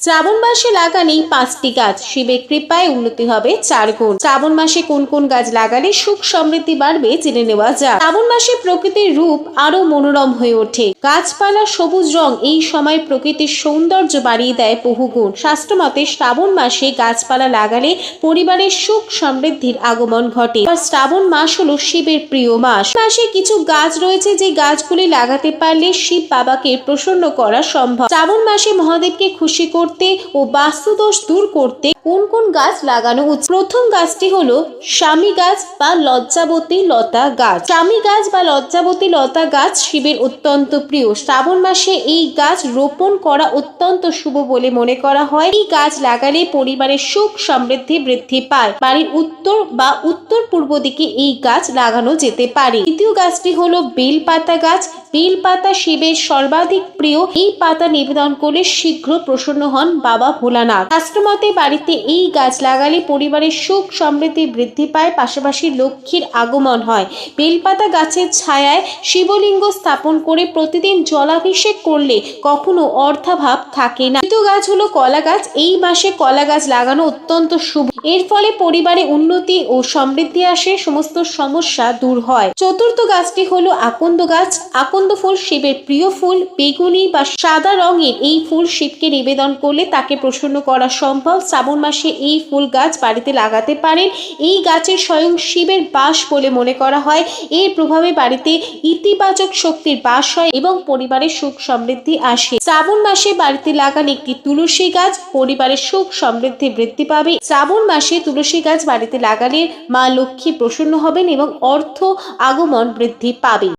শ্রাবণ মাসে লাগালে পাঁচটি গাছ। শিবের কৃপায় উন্নতি হবে চার গুণ। শ্রাবণ মাসে কোন কোন গাছ লাগালে সুখ সমৃদ্ধি বাড়বে জেনে নেওয়া যাক। শ্রাবণ মাসে প্রকৃতির রূপ আরও মনোরম হয়ে ওঠে। গাছপালা সবুজ রং এই সময় প্রকৃতির সৌন্দর্য বাড়িয়ে দেয় বহু গুণ। বহুগুণ শাস্ত্রমতে শ্রাবণ মাসে গাছপালা লাগালে পরিবারের সুখ সমৃদ্ধির আগমন ঘটে। আর শ্রাবণ মাস হলো শিবের প্রিয় মাস। মাসে কিছু গাছ রয়েছে যে গাছগুলি লাগাতে পারলে শিব বাবাকে প্রসন্ন করা সম্ভব। শ্রাবণ মাসে মহাদেবকে খুশি করতে ও বাস্তুদোষ দূর করতে কোন কোন গাছ লাগানো উচিত? প্রথম গাছটি হলো স্বামী গাছ বা লজ্জাবতী লতা গাছ। স্বামী গাছ বা লজ্জাবতী লতা গাছ শিবের অত্যন্ত প্রিয়। শ্রাবণ মাসে এই গাছ রোপণ করা অত্যন্ত শুভ বলে মনে করা হয়। এই গাছ লাগালে পরিবারের সুখ সমৃদ্ধি বৃদ্ধি পায়। বাড়ির উত্তর বা উত্তর পূর্ব দিকে এই গাছ লাগানো যেতে পারে। দ্বিতীয় গাছটি হলো বেল পাতা গাছ। বেল পাতা শিবের সর্বাধিক প্রিয়। এই পাতা নিবেদন করলে শীঘ্র প্রসন্ন হন বাবা ভোলানাথ। শাস্ত্রমতে বাড়িতে এই গাছ লাগালে পরিবারের সুখ সমৃদ্ধি বৃদ্ধি পায়, পাশাপাশি লক্ষ্মীর আগমন হয়। বেলপাতা গাছের ছায়ায় শিবলিঙ্গ স্থাপন করে প্রতিদিন জলাভিষেক করলে কখনো অর্থাভাব থাকে না। তৃতীয় গাছ হলো কলা গাছ। এই মাসে কলা গাছ লাগানো অত্যন্ত শুভ। এর ফলে পরিবারে উন্নতি ও সমৃদ্ধি আসে, সমস্ত সমস্যা দূর হয়। চতুর্থ গাছটি হলো আকন্দ গাছ। আকন্দ ফুল শিবের প্রিয় ফুল। বেগুনি বা সাদা রঙের এই ফুল শিবকে নিবেদন করলে তাকে প্রসন্ন করা সম্ভব। শ্রাবণ মাসে এই ফুল গাছ বাড়িতে লাগাতে পারেন। এই গাছের স্বয়ং শিবের বাস বলে মনে করা হয়। এর প্রভাবে বাড়িতে ইতিবাচক শক্তির বাস হয় এবং পরিবারের সুখ সমৃদ্ধি আসে। শ্রাবণ মাসে বাড়িতে লাগান একটি তুলসী গাছ, পরিবারের সুখ সমৃদ্ধি বৃদ্ধি পাবে। শ্রাবণ মাসে তুলসী গাছ বাড়িতে লাগালে মা লক্ষ্মী প্রসন্ন হবেন এবং অর্থ আগমন বৃদ্ধি পাবে।